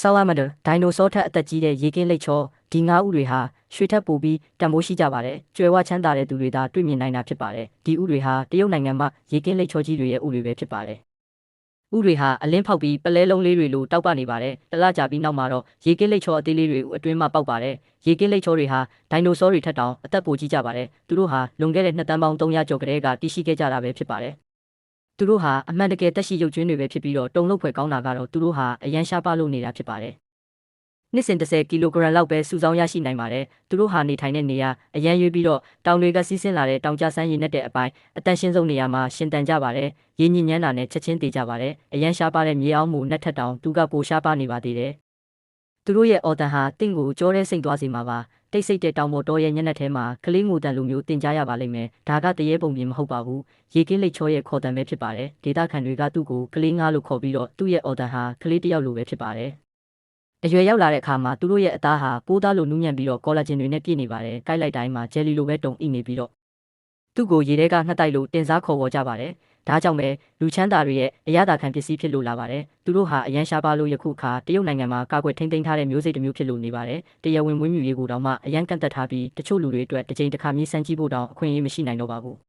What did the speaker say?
ဆာလာမန်ဒါဒိုင်နိုဆောထက်အသက်ကြီးတဲ့ရေကင်းလိပ်ချောဒီငါးဥတွေဟာရွှေထက်ပိုပြီးတန်ဖိုးရှိကြပါတယ်။ကျွယ်ဝချမ်းသာတဲ့သူတွေသာတွေ့မြင်နိုင်တာဖြစ်ပါတယ်။ဒီဥတွေဟာတရုတ်နိုင်ငံမှာရေကင်းလိပ်ချောကြီးတွေရဲ့ဥတွေပဲဖြစ်ပါတယ်။ဥတွေဟာအလင်းဖောက်ပြီးပလဲလုံးလေးတွေလိုတောက်ပနေပါတယ်။တလကြာပြီးနောက်မှာတော့ရေကင်းလိပ်ချောအသေးလေးတွေအတွင်းမှာပေါက်ပါတယ်။ရေကင်းလိပ်ချောတွေဟာဒိုင်နိုဆောတွေထက်တောင်အသက်ပိုကြီးကြပါတယ်။သူတို့ဟာလွန်ခဲ့တဲ့နှစ်တန်းပေါင်း300ကျော်ကလေးကတည်ရှိခဲ့ကြတာပဲဖြစ်ပါတယ်။ သူတို့ဟာအမှန်တကယ်တက်ရှိရုပ်ကျွင်းတွေပဲဖြစ်ပြီးတော့တုံလုံးဖွယ်ကောင်းတာကတော့သူတို့ဟာအရန်ရှားပါလို့နေတာဖြစ်ပါတယ်။နှစ်စဉ်30ကီလိုဂရမ်လောက်ပဲစုဆောင်းရရှိနိုင်ပါတယ်။သူတို့ဟာနေထိုင်တဲ့နေရာအရန်ရွေးပြီးတော့တောင်တွေကစီးဆင်းလာတဲ့တောင်ကျဆန်းရည်နဲ့တဲ့အပိုင်းအတန်ရှင်းဆုံးနေရာမှာရှင်တန်ကြပါတယ်။ရင်းညင်ညမ်းတာနဲ့ချက်ချင်းတည်ကြပါတယ်။အရန်ရှားပါတဲ့မြေအောင်မှုနဲ့ထက်တောင်သူကပိုရှားပါနေပါသေးတယ်။သူတို့ရဲ့အော်တန်ဟာတင့်ကိုကြောတဲ့စိတ်သွားစီမှာပါ။ တိတ်ဆိတ်တဲ့တောင်ပေါ်တော်ရဲ့ညနေထဲမှာကလေးငိုတန်လိုမျိုးတင်ကြရပါလိမ့်မယ်။ဒါကတရေပုံပြင်မဟုတ်ပါဘူး။ရေကင်းလိတ်ချောရဲ့ခေါ်တန်ပဲဖြစ်ပါတယ်။ဒေတာခံတွေကသူ့ကိုကလေးငါလို့ခေါ်ပြီးတော့သူ့ရဲ့အော်တန်ဟာကလေးတစ်ယောက်လိုပဲဖြစ်ပါတယ်။အရွယ်ရောက်လာတဲ့အခါမှာသူတို့ရဲ့အသားဟာပိုးသားလိုနူးညံ့ပြီးတော့ကောလာဂျင်တွေနဲ့ပြည့်နေပါတယ်။ကိုက်လိုက်တိုင်းမှာဂျယ်လီလိုပဲတုံအိနေပြီးတော့သူ့ကိုရေထဲကငှက်တိုက်လို့တင်စားခေါ်ဝေါ်ကြပါတယ်။ ဒါကြောင့်ပဲလူချမ်းသာတွေရဲ့အရသာခံပစ္စည်းဖြစ်လို့လာပါတယ်။သူတို့ဟာအရန်ရှားပါလို့ယခုအခါတရုတ်နိုင်ငံမှာကာကွယ်ထိန်းသိမ်းထားတဲ့မျိုးစိတ်တစ်မျိုးဖြစ်လို့နေပါတယ်။တရားဝင်ဝင်းမြူရေးကိုတောင်မှအရန်ကန့်သက်ထားပြီးတချို့လူတွေအတွက်တစ်ကြိမ်တစ်ခါမြည်ဆန်းကြည့်ဖို့တောင်အခွင့်အရေးမရှိနိုင်တော့ပါဘူး။